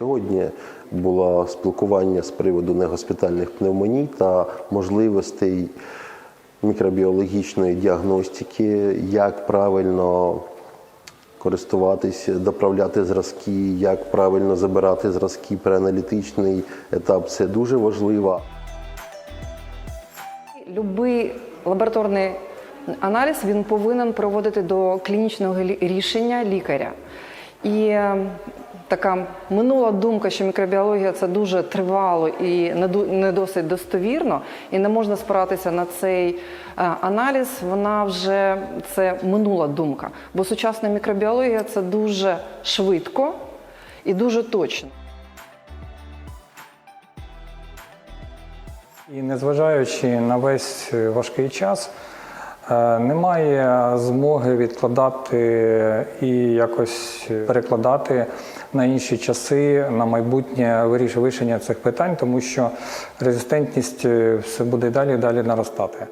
Сьогодні було спілкування з приводу негоспітальних пневмоній та можливостей мікробіологічної діагностики, як правильно користуватися, доправляти зразки, як правильно забирати зразки. Преаналітичний етап це дуже важливо. Любий лабораторний аналіз він повинен проводити до клінічного рішення лікаря. І така минула думка, що мікробіологія це дуже тривало і не досить достовірно, і не можна спиратися на цей е, аналіз. Вона вже це минула думка. Бо сучасна мікробіологія це дуже швидко і дуже точно. І незважаючи на весь важкий час, немає змоги відкладати і якось перекладати на інші часи, на майбутнє виріш- вирішення цих питань, тому що резистентність е, все буде далі і далі наростати.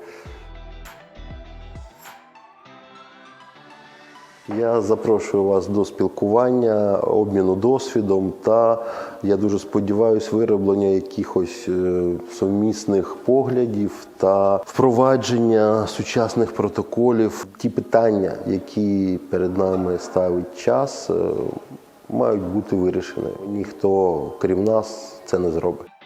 Я запрошую вас до спілкування, обміну досвідом та я дуже сподіваюся вироблення якихось е, сумісних поглядів та впровадження сучасних протоколів. Ті питання, які перед нами ставить час, е, мають бути вирішені. Ніхто крім нас це не зробить.